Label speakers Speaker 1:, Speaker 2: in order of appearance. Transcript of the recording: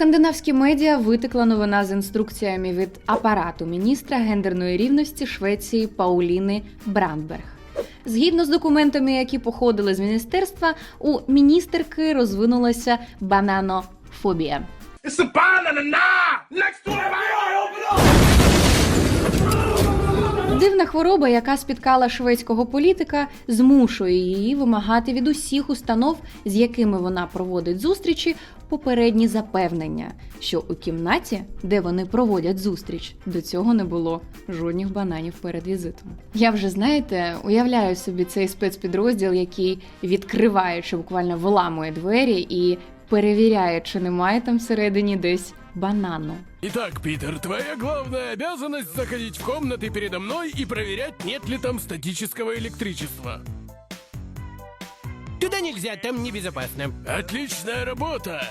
Speaker 1: Скандинавські медіа витекла новина з інструкціями від апарату міністра гендерної рівності Швеції Пауліни Брандберг. Згідно з документами, які походили з міністерства, у міністерки розвинулася бананофобія.
Speaker 2: It's
Speaker 1: Дивна хвороба, яка спіткала шведського політика, змушує її вимагати від усіх установ, з якими вона проводить зустрічі, попередні запевнення, що у кімнаті, де вони проводять зустріч, до цього не було жодних бананів перед візитом. Я вже знаєте, уявляю собі цей спецпідрозділ, який відкриває чи буквально виламує двері і перевіряє, чи немає там всередині десь банану.
Speaker 3: Итак, Питер, твоя главная обязанность заходить в комнаты передо мной и проверять, нет ли там статического электричества.
Speaker 4: Туда нельзя, там небезопасно.
Speaker 3: Отличная работа!